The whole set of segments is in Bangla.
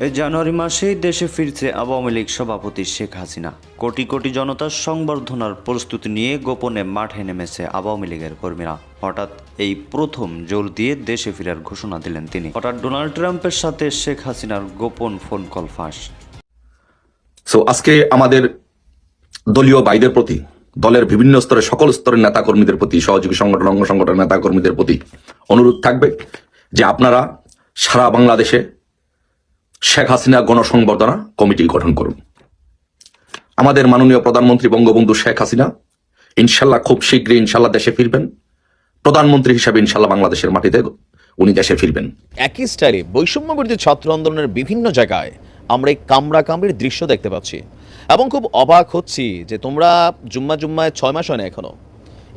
জানুয়ারি মাসেই দেশে ফিরছে আওয়ামী লীগ সভাপতি শেখ হাসিনা। কোটি কোটি জনতার সংবর্ধনার প্রস্তুতি নিয়ে গোপনে মাঠে নেমেছে আওয়ামী লীগের কর্মীরা। হঠাৎ এই প্রথম জোর দিয়ে দেশে ফেরার ঘোষণা দিলেন তিনি। হঠাৎ ডোনাল্ড ট্রাম্পের সাথে শেখ হাসিনার গোপন ফোন কল ফাঁস। সো আজকে আমাদের দলীয় ভাইদের প্রতি, দলের বিভিন্ন স্তরে, সকল স্তরের নেতা কর্মীদের প্রতি, সহযোগী সংগঠন, অঙ্গ সংগঠনের নেতা কর্মীদের প্রতি অনুরোধ থাকবে যে আপনারা সারা বাংলাদেশে শেখ হাসিনা গণসংবর্ধনা কমিটি গঠন করুন। আমাদের মাননীয় প্রধানমন্ত্রী বঙ্গবন্ধু শেখ হাসিনা, ইনশাল্লাহ খুব শীঘ্রই ইনশাল্লাহ দেশে ফিরবেন। প্রধানমন্ত্রী হিসাবে ইনশাল্লাহ বাংলাদেশের মাটিতে উনি দেশে ফিরবেন। একই স্টাইলে বৈষম্য বিরোধী ছাত্র আন্দোলনের বিভিন্ন জায়গায় আমরা এই কামড়া কামড়ির দৃশ্য দেখতে পাচ্ছি এবং খুব অবাক হচ্ছি যে তোমরা জুম্মা জুম্মায় ছয় মাস হয় না এখনও।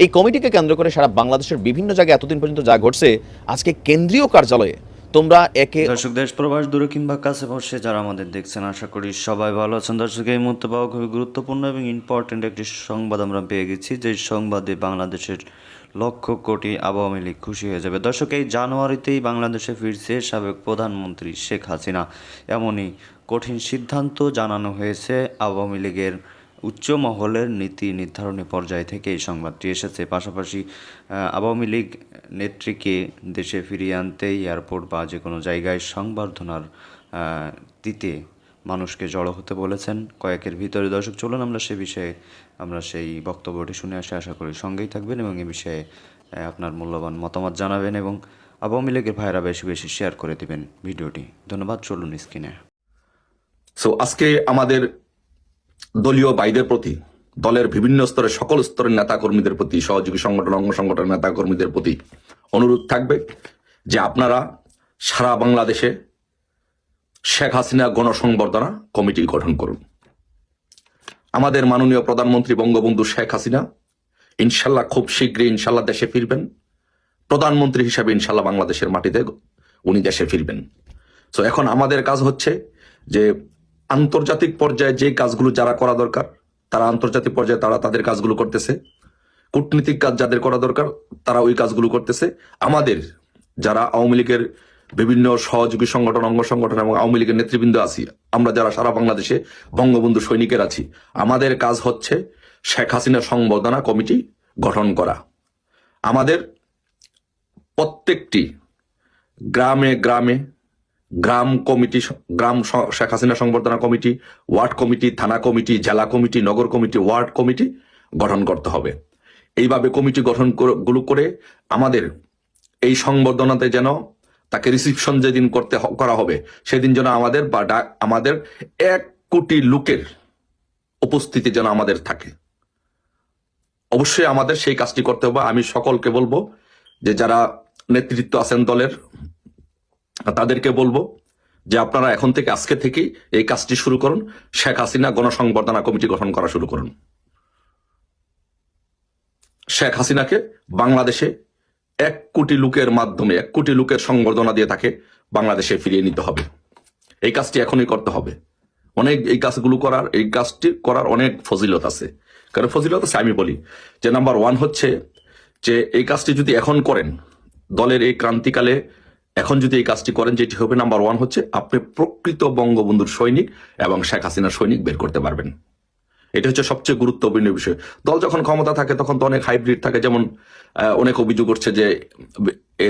এই কমিটিকে কেন্দ্র করে সারা বাংলাদেশের বিভিন্ন জায়গায় এতদিন পর্যন্ত যা ঘটছে, আজকে কেন্দ্রীয় কার্যালয়ে তোমরা একে দর্শক দেশ প্রবাস দূরে কিংবা কাছে বসে যারা আমাদের দেখছেন, আশা করি সবাই ভালো আছেন। দর্শক, এই মুহূর্তে পাওয়া খুবই গুরুত্বপূর্ণ এবং ইম্পর্টেন্ট একটি সংবাদ আমরা পেয়ে গেছি, যে সংবাদে বাংলাদেশের লক্ষ কোটি আওয়ামী লীগ খুশি হয়ে যাবে। দর্শক, এই জানুয়ারিতেই বাংলাদেশে ফিরছে সাবেক প্রধানমন্ত্রী শেখ হাসিনা। এমনই কঠিন সিদ্ধান্ত জানানো হয়েছে আওয়ামী লীগের উচ্চ মহলের নীতি নির্ধারণী পর্যায় থেকে এই সংবাদটি এসেছে। পাশাপাশি আওয়ামী লীগ নেত্রীকে দেশে ফিরিয়ে আনতে এয়ারপোর্ট বা যে কোনো জায়গায় সংবর্ধনার দিতে মানুষকে জড়ো হতে বলেছেন। কয়েকের ভিতরে। দর্শক, চলুন আমরা সে বিষয়ে, আমরা সেই বক্তব্যটি শুনে আসে। আশা করি সঙ্গেই থাকবেন এবং এ বিষয়ে আপনার মূল্যবান মতামত জানাবেন এবং আওয়ামী লীগের ভাইরা বেশি বেশি শেয়ার করে দিবেন ভিডিওটি। ধন্যবাদ। চলুন স্ক্রিনে সো আজকে আমাদের দলীয় ভাইদের প্রতি, দলের বিভিন্ন স্তরে, সকল স্তরের নেতা কর্মীদের প্রতি, সহযোগী সংগঠন, অঙ্গ সংগঠনের নেতা কর্মীদের প্রতি অনুরোধ থাকবে যে আপনারা সারা বাংলাদেশে শেখ হাসিনা গণসংবর্ধনা কমিটি গঠন করুন। আমাদের মাননীয় প্রধানমন্ত্রী বঙ্গবন্ধু শেখ হাসিনা ইনশাল্লাহ খুব শীঘ্রই ইনশাল্লাহ দেশে ফিরবেন। প্রধানমন্ত্রী হিসাবে ইনশাল্লাহ বাংলাদেশের মাটিতে উনি দেশে ফিরবেন। তো এখন আমাদের কাজ হচ্ছে যে আন্তর্জাতিক পর্যায়ে যে কাজগুলো যারা করা দরকার, তারা আন্তর্জাতিক পর্যায়ে তারা তাদের কাজগুলো করতেছে। কূটনীতিক কাজ যাদের করা দরকার, তারা ওই কাজগুলো করতেছে। আমাদের যারা আওয়ামী লীগের বিভিন্ন সহযোগী সংগঠন, অঙ্গ সংগঠন এবং আওয়ামী লীগের নেতৃবৃন্দ আছি, আমরা যারা সারা বাংলাদেশে বঙ্গবন্ধু সৈনিকের আছি, আমাদের কাজ হচ্ছে শেখ হাসিনা সংবর্ধনা কমিটি গঠন করা। আমাদের প্রত্যেকটি গ্রামে গ্রামে গ্রাম কমিটি, গ্রাম শেখ হাসিনা সংবর্ধনা কমিটি, ওয়ার্ড কমিটি, থানা কমিটি, জেলা কমিটি, নগর কমিটি, ওয়ার্ড কমিটি গঠন করতে হবে। এইভাবে কমিটি গঠনগুলো করে আমাদের এই সংবর্ধনাতে যেন তাকে রিসিপশন যেদিন করতে করা হবে, সেদিন যেন আমাদের বা আমাদের এক কোটি লোকের উপস্থিতি যেন আমাদের থাকে। অবশ্যই আমাদের সেই কাজটি করতে হবে। আমি সকলকে বলব যে যারা নেতৃত্ব আছেন দলের তাদেরকে বলব যে আপনারা এখন থেকে, আজকে থেকেই এই কাজটি শুরু করুন। শেখ হাসিনা গণসংবর্ধনা কমিটি গঠন করা শুরু করুন। শেখ হাসিনাকে বাংলাদেশে এক কোটি লোকের মাধ্যমে, এক কোটি লোকের সংবর্ধনা দিয়ে তাকে বাংলাদেশে ফিরিয়ে নিতে হবে। এই কাজটি এখনই করতে হবে। অনেক, এই কাজগুলো করার, এই কাজটি করার অনেক ফজিলত আছে। কারণ ফজিলত আছে, আমি বলি যে নাম্বার ওয়ান হচ্ছে যে, এই কাজটি যদি এখন করেন, দলের এই ক্রান্তিকালে এখন যদি এই কাজটি করেন, যেটি হবে নাম্বার ওয়ান হচ্ছে আপনি প্রকৃত বঙ্গবন্ধুর সৈনিক এবং শেখ হাসিনার সৈনিক বের করতে পারবেন। এটা হচ্ছে সবচেয়ে গুরুত্বপূর্ণ বিষয়। দল যখন ক্ষমতা থাকে, তখন তো অনেক হাইব্রিড থাকে। যেমন অনেক অভিযোগ করছে যে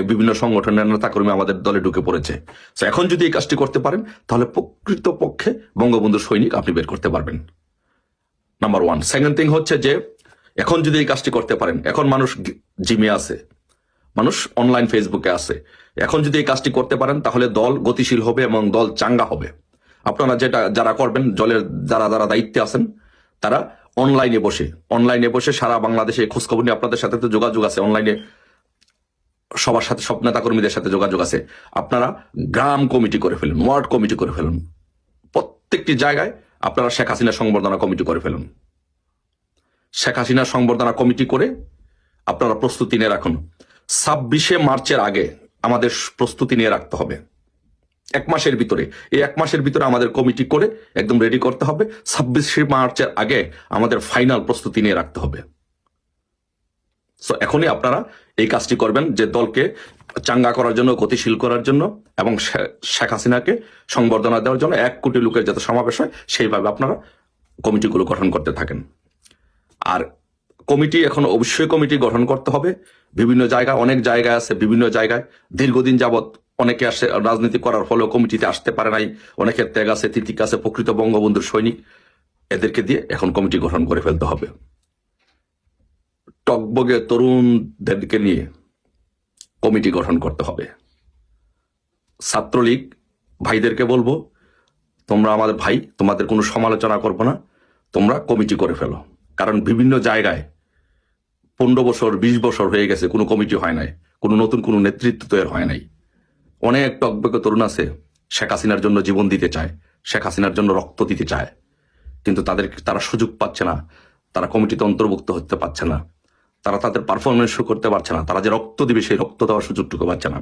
বিভিন্ন সংগঠনের নেতাকর্মী আমাদের দলে ঢুকে পড়েছে। তো এখন যদি এই কাজটি করতে পারেন, তাহলে প্রকৃত পক্ষে বঙ্গবন্ধুর সৈনিক আপনি বের করতে পারবেন। নাম্বার ওয়ান সেকেন্ড থিং হচ্ছে যে, এখন যদি এই কাজটি করতে পারেন, এখন মানুষ জিমে আছে। মানুষ অনলাইন ফেসবুকে আছে। এখন যদি এই কাজটি করতে পারেন, তাহলে দল গতিশীল হবে এবং দল চাঙ্গা হবে। আপনারা যেটা, যারা করবেন, দলের যারা যারা দায়িত্বে আছেন, তারা অনলাইনে বসে অনলাইনে বসে সারা বাংলাদেশে খোঁজখবর নিয়ে আপনাদের সাথে তো যোগাযোগ আছে অনলাইনে সবার সাথে, সব নেতা কর্মীদের সাথে যোগাযোগ আছে। আপনারা গ্রাম কমিটি করে ফেলুন, ওয়ার্ড কমিটি করে ফেলুন। প্রত্যেকটি জায়গায় আপনারা শেখ হাসিনা সংবর্ধনা কমিটি করে ফেলুন। শেখ হাসিনা সংবর্ধনা কমিটি করে আপনারা প্রস্তুতি নিয়ে রাখুন। ছাব্বিশে মার্চের আগে আমাদের প্রস্তুতি নিয়ে রাখতে হবে। এক মাসের ভিতরে। এই এক মাসের ভিতরে আমাদের কমিটি করে একদম রেডি করতে হবে। ছাব্বিশে মার্চের আগে আমাদের ফাইনাল প্রস্তুতি নিয়ে রাখতে হবে। সো এখনই আপনারা এই কাজটি করবেন যে দলকে চাঙ্গা করার জন্য, গতিশীল করার জন্য এবং শেখ হাসিনাকে সংবর্ধনা দেওয়ার জন্য এক কোটি লোকের যাতে সমাবেশ হয়, সেইভাবে আপনারা কমিটিগুলো গঠন করতে থাকেন। আর কমিটি এখন অবশ্যই কমিটি গঠন করতে হবে। বিভিন্ন জায়গা অনেক জায়গায় আছে, বিভিন্ন জায়গায়। দীর্ঘদিন যাবৎ অনেকে আসে, রাজনীতি করার ফলেও কমিটিতে আসতে পারে নাই। অনেকের ত্যাগ আছে, তিতিক আছে, প্রকৃত বঙ্গবন্ধুর সৈনিক। এদেরকে দিয়ে এখন কমিটি গঠন করে ফেলতে হবে। টকবগে তরুণদেরকে নিয়ে কমিটি গঠন করতে হবে। ছাত্রলীগ, ভাইদেরকে বলব, তোমরা আমাদের ভাই, তোমাদের কোনো সমালোচনা করব না, তোমরা কমিটি করে ফেলো। কারণ বিভিন্ন জায়গায় পনেরো বছর, বিশ বছর হয়ে গেছে, কোনো কমিটি হয় নাই, কোনো নতুন কোনো নেতৃত্ব তৈরি হয় নাই। অনেক টকবকে তরুণ আছে, শেখ হাসিনার জন্য জীবন দিতে চায়, শেখ হাসিনার জন্য রক্ত দিতে চায়, কিন্তু তাদের, তারা সুযোগ পাচ্ছে না, তারা কমিটিতে অন্তর্ভুক্ত হতে পারছে না, তারা তাদের পারফরমেন্স করতে পারছে না, তারা যে রক্ত দিবে সেই রক্ত দেওয়ার সুযোগটুকু পাচ্ছে না।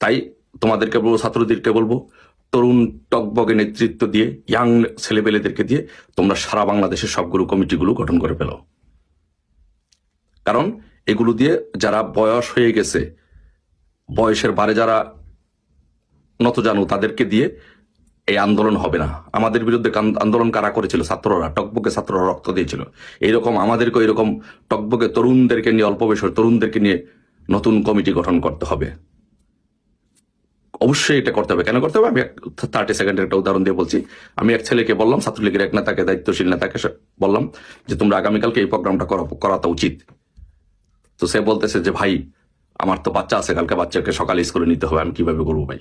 তাই তোমাদেরকে বলব, ছাত্রদেরকে বলব, তরুণ টকবগে নেতৃত্ব দিয়ে ইয়াং ছেলেপেলেদেরকে দিয়ে, তোমরা সারা বাংলাদেশের সবগুলো কমিটিগুলো গঠন করে ফেলো। কারণ এগুলো দিয়ে যারা বয়স হয়ে গেছে, বয়সের বারে যারা নত জানু, তাদেরকে দিয়ে এই আন্দোলন হবে না। আমাদের বিরুদ্ধে আন্দোলন কারা করেছিল? ছাত্ররা টকবকে ছাত্ররা রক্ত দিয়েছিল। এইরকম আমাদেরকে এরকম টকবকে তরুণদেরকে নিয়ে, অল্প বয়সের তরুণদেরকে নিয়ে নতুন কমিটি গঠন করতে হবে। অবশ্যই এটা করতে হবে। কেন করতে হবে? আমি থার্টি সেকেন্ডের একটা উদাহরণ দিয়ে বলছি। আমি এক ছেলেকে বললাম, ছাত্রলীগের এক নেতাকে, দায়িত্বশীল নেতাকে বললাম যে, তোমরা আগামীকালকে এই প্রোগ্রামটা করা- উচিত। তো সে বলতেছে যে, ভাই, আমার তো বাচ্চা আছে, কালকে বাচ্চাকে সকালে স্কুলে নিতে হবে, আমি কীভাবে করব ভাই?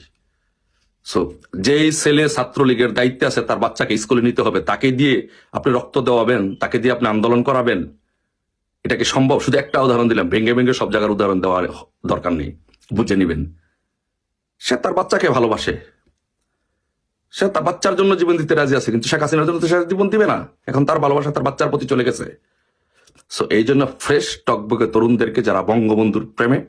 সো যেই ছেলে ছাত্রলীগের দায়িত্বে আছে, তার বাচ্চাকে স্কুলে নিতে হবে, তাকে দিয়ে আপনি রক্ত দেওয়াবেন, তাকে দিয়ে আপনি আন্দোলন করাবেন, এটা কি সম্ভব? শুধু একটা উদাহরণ দিলাম ভেঙ্গে ভেঙ্গে সব জায়গার উদাহরণ দেওয়ার দরকার নেই, বুঝে নিবেন। সে তার বাচ্চাকে ভালোবাসে, সে তার বাচ্চার জন্য জীবন দিতে রাজি আছে, কিন্তু শেখ হাসিনার জন্য তো সে জীবন দিবে না, এখন তার ভালোবাসা তার বাচ্চার প্রতি চলে গেছে। সো এই জন্য ফ্রেশ টকবকে তরুণদেরকে যারা বঙ্গবন্ধুর প্রেমে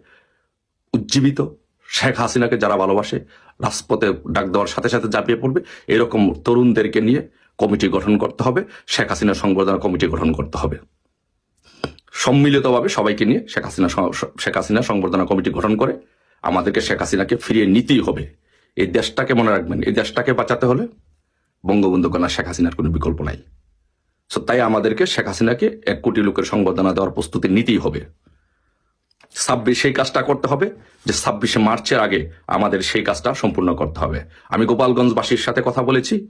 উজ্জীবিত, শেখ হাসিনাকে যারা ভালোবাসে, রাজপথে ডাক দেওয়ার সাথে সাথে ঝাঁপিয়ে পড়বে, এরকম তরুণদেরকে নিয়ে কমিটি গঠন করতে হবে, শেখ হাসিনা সংবর্ধনা কমিটি গঠন করতে হবে। সম্মিলিতভাবে সবাইকে নিয়ে শেখ হাসিনা শেখ হাসিনা সংবর্ধনা কমিটি গঠন করে, আমাদেরকে শেখ হাসিনাকে ফিরিয়ে নিতেই হবে। এই দেশটাকে মনে রাখবেন, এই দেশটাকে বাঁচাতে হলে বঙ্গবন্ধু কন্যা শেখ হাসিনার কোনো বিকল্প নাই। সো তাই আমাদেরকে শেখ হাসিনাকে এক কোটি লোকের সংবর্ধনা দেওয়ার প্রস্তুতি নিতেই হবে। ছাব্বিশ সেই কাজটা করতে হবে যে ছাব্বিশে মার্চের আগে আমাদের সেই কাজটা সম্পূর্ণ করতে হবে। আমি গোপালগঞ্জবাসীর সাথে কথা বলেছি।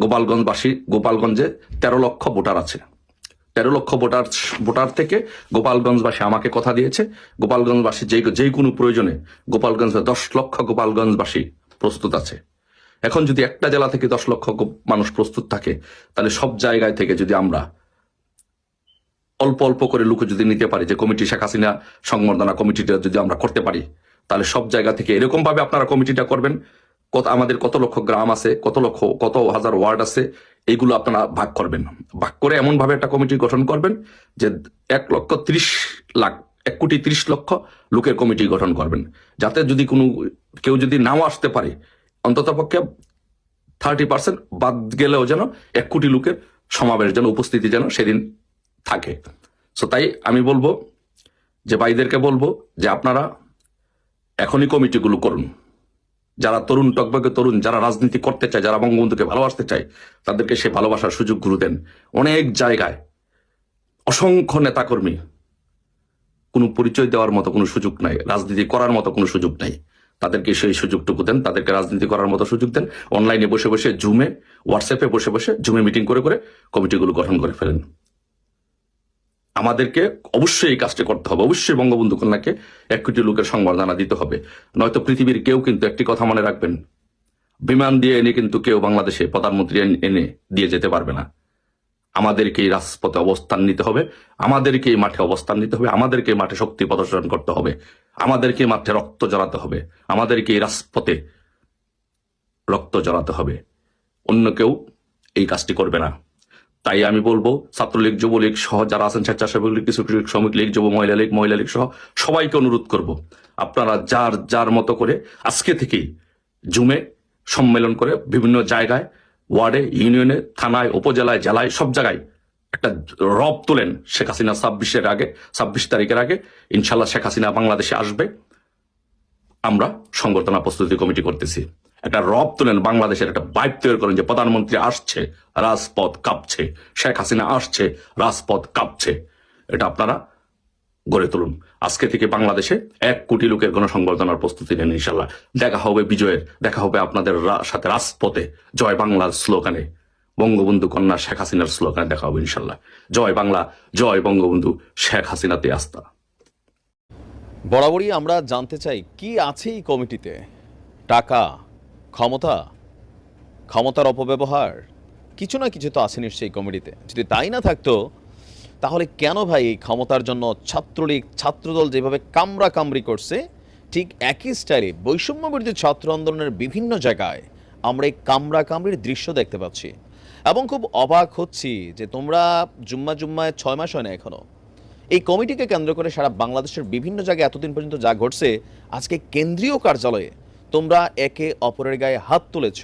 গোপালগঞ্জবাসী, গোপালগঞ্জে তেরো লক্ষ ভোটার আছে। তেরো লক্ষ ভোটার ভোটার থেকে গোপালগঞ্জবাসী আমাকে কথা দিয়েছে। গোপালগঞ্জবাসী যে যে কোনো প্রয়োজনে গোপালগঞ্জ দশ লক্ষ গোপালগঞ্জবাসী প্রস্তুত আছে। এখন যদি একটা জেলা থেকে দশ লক্ষ মানুষ প্রস্তুত থাকে, তাহলে সব জায়গায় থেকে যদি আমরা অল্প অল্প করে লোক যদি নিতে পারি, যে কমিটি শেখ হাসিনা সংবর্ধনা কমিটিটা যদি আমরা করতে পারি, তাহলে সব জায়গা থেকে এরকম ভাবে আপনারা কমিটিটা করবেন। কত, আমাদের কত লক্ষ গ্রাম আছে, কত লক্ষ, কত হাজার ওয়ার্ড আছে, এইগুলো আপনারা ভাগ করবেন। ভাগ করে এমন ভাবে একটা কমিটি গঠন করবেন যে এক লক্ষ ত্রিশ লাখ, এক কোটি ত্রিশ লক্ষ লোকের কমিটি গঠন করবেন। যাতে যদি কোনো, কেউ যদি নাও আসতে পারে অন্তত পক্ষে থার্টি পার্সেন্ট বাদ গেলেও যেন এক কোটি লোকের সমাবেশ যেন উপস্থিতি যেন সেদিন থাকে। সো তাই আমি বলব যে ভাইদেরকে বলব যে আপনারা এখনই কমিটিগুলো করুন। যারা তরুণ টকবকে তরুণ, যারা রাজনীতি করতে চায়, যারা বঙ্গবন্ধুকে ভালোবাসতে চায়, তাদেরকে সে ভালোবাসার সুযোগগুলো দেন। অনেক জায়গায় অসংখ্য নেতাকর্মী, কোনো পরিচয় দেওয়ার মতো কোনো সুযোগ নাই, রাজনীতি করার মতো কোনো সুযোগ নাই। তাদেরকে সেই সুযোগটুকু দেন, তাদেরকে রাজনীতি করার মতো সুযোগ দেন। অনলাইনে বসে বসে জুমে হোয়াটসঅ্যাপে বসে বসে জুমে মিটিং করে করে কমিটিগুলো গঠন করে ফেলেন। আমাদেরকে অবশ্যই এই কাজটি করতে হবে। অবশ্যই বঙ্গবন্ধু কন্যাকে এক কোটি লোকের সংবর্ধনা দিতে হবে। নয়তো পৃথিবীর কেউ কিন্তু একটি কথা মনে রাখবেন, বিমান দিয়ে এনে কিন্তু কেউ বাংলাদেশে প্রধানমন্ত্রী এনে- দিয়ে যেতে পারবে না। আমাদেরকে এই রাজপথে অবস্থান নিতে হবে, আমাদেরকে এই মাঠে অবস্থান নিতে হবে, আমাদেরকে মাঠে শক্তি প্রদর্শন করতে হবে। আমাদেরকে মাঠে রক্ত জড়াতে হবে। আমাদেরকে এই রাজপথে রক্ত জড়াতে হবে। অন্য কেউ এই কাজটি করবে না। তাই আমি বলব, ছাত্রলীগ, যুবলীগ সহ যারা আছেন স্বেচ্ছাসেবক লীগ কিছু শ্রমিক লীগ, যুব মহিলা লীগ মহিলা লীগ সহ সবাইকে অনুরোধ করব, আপনারা যার যার মতো করে আজকে থেকেই জুমে সম্মেলন করে বিভিন্ন জায়গায়, ওয়ার্ডে, ইউনিয়নে, থানায়, উপজেলায়, জেলায়, সব জায়গায় একটা রব তোলেন শেখ হাসিনা ছাব্বিশের আগে, ছাব্বিশ তারিখের আগে। ইনশাল্লাহ শেখ হাসিনা বাংলাদেশে আসবে। আমরা সংবর্ধনা প্রস্তুতি কমিটি করতেছি। একটা রব তোলেন বাংলাদেশের একটা বাইক তৈরি করেন যে প্রধানমন্ত্রী আসছে, রাজপথ কাঁপছে। শেখ হাসিনা আসছে, রাজপথ কাঁপছে। এটা আপনারা গড়ে তুলুন। আজকে থেকে বাংলাদেশে এক কোটি লোকের গণসংবর্ধনার প্রস্তুতি নেন ইনশাল্লাহ দেখা হবে বিজয়ের, দেখা হবে আপনাদের সাথে রাজপথে। জয় বাংলার স্লোগানে। বঙ্গবন্ধু কন্যা শেখ হাসিনার স্লোগানে দেখা হবে ইনশাল্লাহ। জয় বাংলা, জয় বঙ্গবন্ধু শেখ হাসিনাতে আস্থা। বরাবরই আমরা জানতে চাই, কি আছে এই কমিটিতে? টাকা, ক্ষমতা, ক্ষমতার অপব্যবহার? কিছু না কিছু তো আছে নিশ্চয়ই কমিটিতে। যদি তাই না থাকতো, তাহলে কেন ভাই এই ক্ষমতার জন্য ছাত্রলীগ, ছাত্রদল যেভাবে কামরা কামড়ি করছে, ঠিক একই স্টাইলে বৈষম্য ছাত্র আন্দোলনের বিভিন্ন জায়গায় আমরা এই কামড়া কামড়ির দৃশ্য দেখতে পাচ্ছি। এবং খুব অবাক হচ্ছি যে তোমরা জুম্মা জুম্মায় ছয় মাস হয় না এখনও। এই কমিটিকে কেন্দ্র করে সারা বাংলাদেশের বিভিন্ন জায়গায় এতদিন পর্যন্ত যা ঘটছে, আজকে কেন্দ্রীয় কার্যালয়ে তোমরা একে অপরের গায়ে হাত তুলেছ,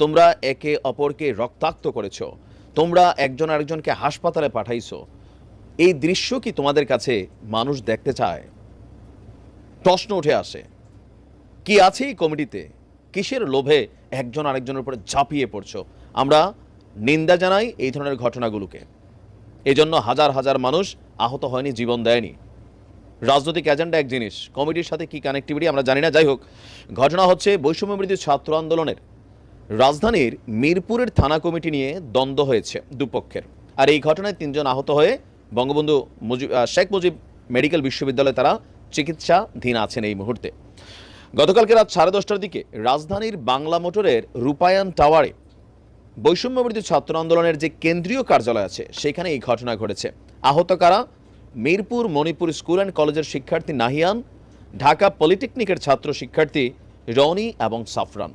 তোমরা একে অপরকে রক্তাক্ত করেছ, তোমরা একজন আরেকজনকে হাসপাতালে পাঠাইছো। এই দৃশ্য কি তোমাদের কাছে মানুষ দেখতে চায়? প্রশ্ন উঠে আসে, কি আছে এই কমিটিতে? কিসের লোভে একজন আরেকজনের উপরে ঝাঁপিয়ে পড়ছো? আমরা নিন্দা জানাই এই ধরনের ঘটনাগুলোকে। এজন্য হাজার হাজার মানুষ আহত হয়নি, জীবন দেয়নি। রাজনৈতিক এজেন্ডা এক জিনিস, কমিটির সাথে কি কানেক্টিভিটি আমরা জানি না। যাই হোক, ঘটনা হচ্ছে বৈষম্যবৃদ্ধি ছাত্র আন্দোলনের। রাজধানীর মিরপুরের থানা কমিটি নিয়ে দ্বন্দ্ব হয়েছে দুপক্ষের। আর এই ঘটনায় তিনজন আহত হয়ে বঙ্গবন্ধু মুজিব শেখ মুজিব মেডিকেল বিশ্ববিদ্যালয়ে তারা চিকিৎসাধীন আছেন এই মুহূর্তে। গতকালকে রাত সাড়ে দশটার দিকে রাজধানীর বাংলা মোটরের রূপায়ণ টাওয়ারে বৈষম্যবৃদ্ধি ছাত্র আন্দোলনের যে কেন্দ্রীয় কার্যালয় আছে, সেখানে এই ঘটনা ঘটেছে। আহত কারা? মিরপুর মণিপুর স্কুল অ্যান্ড কলেজের শিক্ষার্থী নাহিয়ান, ঢাকা পলিটেকনিকের ছাত্র শিক্ষার্থী রনি এবং সাফরান।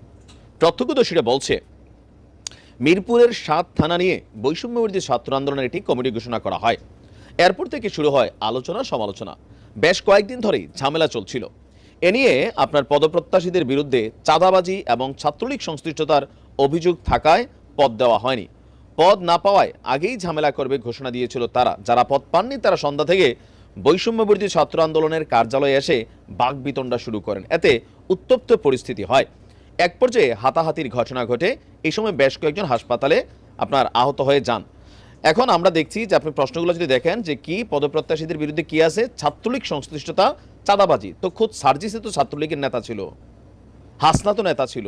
প্রত্যক্ষদর্শীরা বলছে, মিরপুরের সাত থানা নিয়ে বৈষম্যবৃদ্ধি ছাত্র আন্দোলনের একটি কমিটি ঘোষণা করা হয়। এরপর থেকে শুরু হয় আলোচনা সমালোচনা। বেশ কয়েকদিন ধরেই ঝামেলা চলছিল। এ নিয়ে আপনার পদপ্রত্যাশীদের বিরুদ্ধে চাঁদাবাজি এবং ছাত্রলীগ সংশ্লিষ্টতার অভিযোগ থাকায় পদ দেওয়া হয়নি। পদ না পাওয়ায় আগেই ঝামেলা করবে ঘোষণা দিয়েছিল তারা। যারা পদ পাননি, তারা সন্ধ্যা থেকে বৈষম্যবর্তী ছাত্র আন্দোলনের কার্যালয়ে এসে বাগবিতণ্ডা শুরু করেন। এতে উত্তপ্ত পরিস্থিতি হয়। এক পর্যায়ে হাতাহাতির ঘটনা ঘটে। এই সময় বেশ কয়েকজন হাসপাতালে আপনার আহত হয়ে যান। এখন আমরা দেখছি যে আপনি প্রশ্নগুলো যদি দেখেন যে কি পদপ্রত্যাশীদের বিরুদ্ধে কি আছে, ছাত্রলীগ সংশ্লিষ্টতা চাঁদাবাজি। তো খোদ সার্জিসে তো ছাত্রলীগের নেতা ছিল। হাসনা তো নেতা ছিল।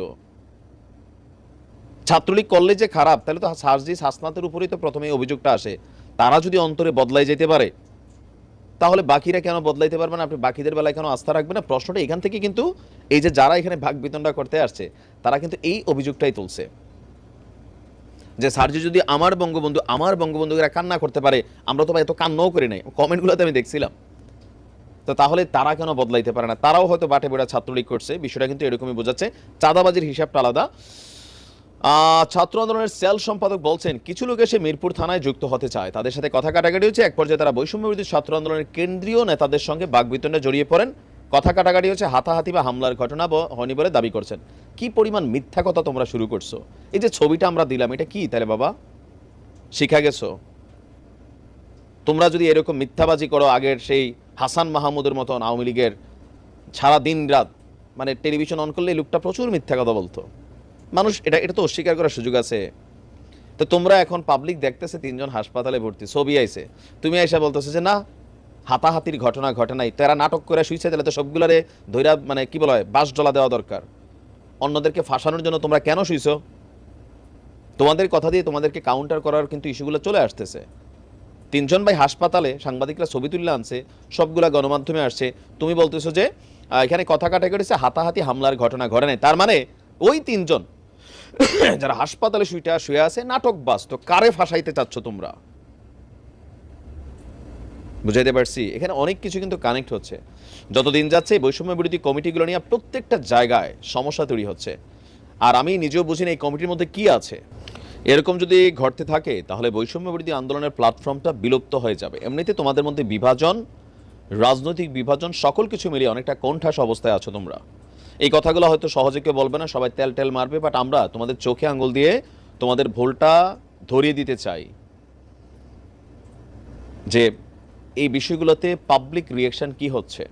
ছাত্রলীগ করলে যে খারাপ, তাহলে তো সার্জিস হাসনাতের উপরেই তো প্রথমে অভিযোগটা আসে। তারা যদি অন্তরে বদলাই যেতে পারে, তাহলে বাকিরা কেন বদলাইতে পারবে না? আপনি বাকিদের বেলায় কেন আস্থা রাখবেন না? প্রশ্নটা এখান থেকে কিন্তু এই যে যারা এখানে ভাগ বিতণ্ডা করতে আসছে, তারা কিন্তু এই অভিযোগটাই তুলছে। যে সার্জি যদি আমার বঙ্গবন্ধু, আমার বঙ্গবন্ধুরা কান্না করতে পারে, আমরা তো এত কান্নাও করি নাই। কমেন্টগুলোতে আমি দেখছিলাম। তো তাহলে তারা কেন বদলাইতে পারে না? তারাও হয়তো বাটে বেড়া ছাত্রলীগ করছে, বিষয়টা কিন্তু এরকমই বোঝাচ্ছে। চাঁদাবাজির হিসাবটা আলাদা। ছাত্র আন্দোলনের সেল সম্পাদক বলছেন, কিছু লোক এসে মিরপুর থানায় যুক্ত হতে চায়। তাদের সাথে কথা কাটাকাটি হচ্ছে। এক পর্যায়ে তারা বৈষম্য বৈষম্যবিরোধী ছাত্র আন্দোলনের কেন্দ্রীয় নেতাদের সঙ্গে বাগবিতণ্ডে জড়িয়ে পড়েন। কথা কাটাকাটি হচ্ছে, হাতাহাতি বা হামলার ঘটনা হয়নি বলে দাবি করছেন। কি পরিমাণ মিথ্যা কথা তোমরা শুরু করছ? এই যে ছবিটা আমরা দিলাম, এটা কি তাহলে বাবা? শিখা গেছো? তোমরা যদি এরকম মিথ্যাবাজি করো, আগের সেই হাসান মাহমুদের মতন আওয়ামী লীগের সারা দিন রাত মানে টেলিভিশন অন করলে লোকটা প্রচুর মিথ্যা কথা বলতো। মানুষ, এটা এটা তো অস্বীকার করার সুযোগ আছে। তো তোমরা এখন পাবলিক দেখতেছে তিনজন হাসপাতালে ভর্তি, ছবি আইছে। তুমি আইসা বলতেছে যে, না, হাতাহাতির ঘটনা ঘটে নাই। তারা নাটক করে শুইছে, তাহলে তো সবগুলারে ধৈরা মানে কি বলা হয় বাস ডলা দেওয়া দরকার। অন্যদেরকে ফাঁসানোর জন্য তোমরা কেন শুইছো? তোমাদের কথা দিয়ে তোমাদেরকে কাউন্টার করার কিন্তু ইস্যুগুলো চলে আসতেছে। তিনজন ভাই হাসপাতালে, সাংবাদিকরা ছবি তুলে আনছে, সবগুলা গণমাধ্যমে আসছে। তুমি বলতেছো যে এখানে কথা কাটা করেছে হাতাহাতি হামলার ঘটনা ঘটে নাই। তার মানে ওই তিনজন যারা হাসপাতালে শুইটা, শুয়ে আছে, নাটক বাস, তো কারে ফাঁসাইতে চাচ্ছ তোমরা? বুঝাইতে পারছি? এখানে অনেক কিছু কিন্তু কানেক্ট হচ্ছে। যতদিন যাচ্ছে বৈষম্য বিরোধী কমিটিগুলো নিয়ে প্রত্যেকটা জায়গায় সমস্যা তৈরি হচ্ছে। আর আমি নিজেও বুঝি না এই কমিটির মধ্যে কি আছে। এরকম যদি ঘটতে থাকে, তাহলে বৈষম্য বিরোধী আন্দোলনের প্ল্যাটফর্মটা বিলুপ্ত হয়ে যাবে। এমনিতে তোমাদের মধ্যে বিভাজন, রাজনৈতিক বিভাজন, সকল কিছু মিলিয়ে অনেকটা কোণঠাস অবস্থায় আছো তোমরা। এই কথাগুলো হয়তো সহজে কেউ বলবে না, সবাই তেল টেল মারবে বাট আমরা তোমাদের চোখে আঙ্গুল দিয়ে তোমাদের ভুলটা ধরিয়ে দিতে চাই। যে এই বিষয়গুলোতে পাবলিক রিয়াকশন কি হচ্ছে?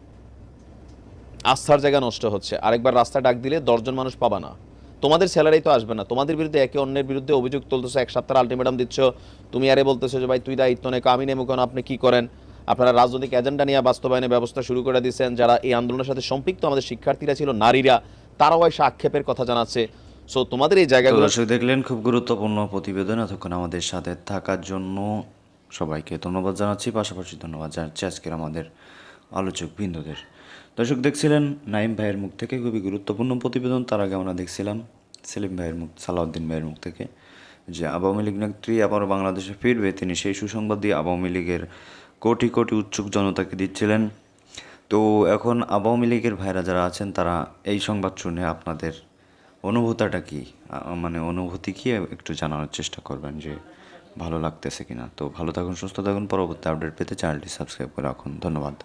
আস্থার জায়গা নষ্ট হচ্ছে। আরেকবার রাস্তা ডাক দিলে দশজন মানুষ পাবা না। তোমাদের স্যালারি তো আসবে না। তোমাদের বিরুদ্ধে একে অন্যের বিরুদ্ধে অভিযোগ তুলতেছো, এক সপ্তাহ আলটিমেটাম দিচ্ছ। তুমি আরে বলতেছো যে, ভাই, তুই দায়িত্ব নেই আমি নেব কেন? আপনি কি করেন? আপনারা রাজনৈতিক এজেন্ডা নিয়ে বাস্তবায়নের ব্যবস্থা শুরু করে দিয়েছেন। যারা এই আন্দোলনের সাথে সম্পৃক্ত আমাদের শিক্ষার্থীরা ছিল নারীরা তারাও এসে আক্ষেপের কথা জানাচ্ছে। সো তোমাদের এই জায়গাগুলো দেখলেন খুব গুরুত্বপূর্ণ প্রতিবেদন। এতক্ষণ আমাদের সাথে থাকার জন্য সবাইকে ধন্যবাদ জানাচ্ছি। পাশাপাশি ধন্যবাদ জানাচ্ছি আজকের আমাদের আলোচক বিন্দুদের। দর্শক দেখছিলেন নাইম ভাইয়ের মুখ থেকে খুবই গুরুত্বপূর্ণ প্রতিবেদন। তার আগে আমরা দেখছিলাম সেলিম ভাইয়ের মুখ সালাউদ্দিন ভাইয়ের মুখ থেকে যে আওয়ামী লীগ নেত্রী আবার বাংলাদেশে ফিরবে তিনি সেই সুসংবাদ দিয়ে আওয়ামী লীগের কোটি কোটি উৎসুক জনতাকে দিচ্ছিলেন। তো এখন আওয়ামী লীগের ভাইরা যারা আছেন, তারা এই সংবাদ শুনে আপনাদের অনুভূতাটা কি? মানে অনুভূতি কি? একটু জানানোর চেষ্টা করবেন যে ভালো লাগতেছে কিনা। তো ভালো থাকুন, সুস্থ থাকুন। পরবর্তী আপডেট পেতে চ্যানেলটি সাবস্ক্রাইব করে রাখুন। ধন্যবাদ।